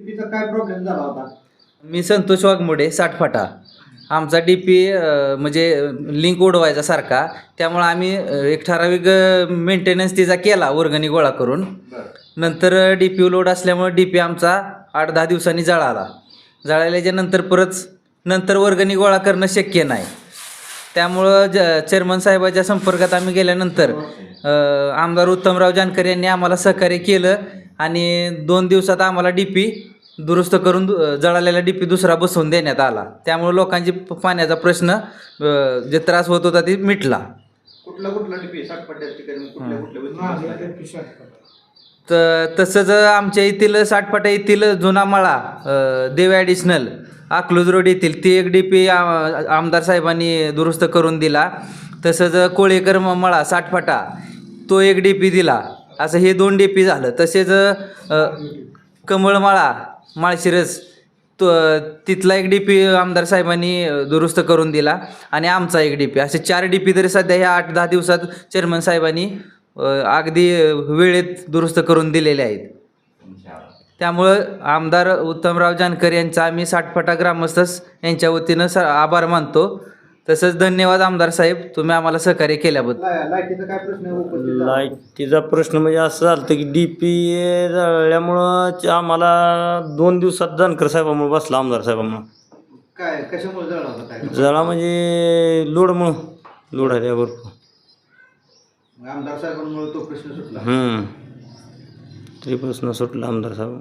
काय प्रॉब्लेम झाला होता? मी संतोष वाघमोडे साठफाटा. आमचा डी पी म्हणजे लिंक उडवायचा सारखा. त्यामुळं आम्ही अ, एक ठराविक मेंटेनन्स तिचा केला वर्गणी गोळा करून. नंतर डी पी लोड असल्यामुळे डी पी आमचा आठ दहा दिवसांनी जळाला. जळाल्याच्या नंतर परत नंतर वर्गणी गोळा करणं शक्य नाही. त्यामुळं ज चेअरमन साहेबाच्या संपर्कात आम्ही गेल्यानंतर अ, आमदार उत्तमराव जानकर यांनी आम्हाला सहकार्य केलं. आणि दोन दिवसात आम्हाला डी पी दुरुस्त करून दु- जळालेला डी पी दुसरा बसवून देण्यात आला. त्यामुळे लोकांची प- पाण्याचा प्रश्न जे त्रास होत होता ते मिटला. कुठला कुठला टिपी साठपट्ट्या ठिकाणी तर तसंच आमच्या येथील साठपाटा येथील जुना मळा देव ॲडिशनल अकलूज रोड येथील ती एक डी पी आमदार साहेबांनी दुरुस्त करून दिला. तसंच कोळेकर म- मळा साठपाटा तो एक डी पी दिला. असं हे दोन डी पी झालं. तसेच कमळमाळा माळशिरस तो तिथला एक डी पी आमदार साहेबांनी दुरुस्त करून दिला आणि आमचा एक डी पी असे चार डी पी तरी सध्या ह्या आठ दहा दिवसात चेअरमन साहेबांनी अगदी वेळेत दुरुस्त करून दिलेले आहेत. त्यामुळं आमदार उत्तमराव जानकर यांचा आम्ही साठफटा ग्रामस्थस यांच्या वतीनं स आभार मानतो. तसंच धन्यवाद आमदार साहेब तुम्ही आम्हाला सहकार्य केल्याबद्दल. लाईटीचा काय प्रश्न उपस्थित झाला? लाईटीचा प्रश्न म्हणजे असं झालं की डी पी जळल्यामुळं च- आम्हाला दोन दिवसात जानकर साहेबामुळे बसला आमदार साहेबामुळं. काय कशामुळे जळला होता काय? जळा म्हणजे लोडमुळं लोड आहे मग आमदार साहेबांमुळे तो प्रश्न सुटला. हम्म. तरी प्रश्न सुटला आमदार साहेब.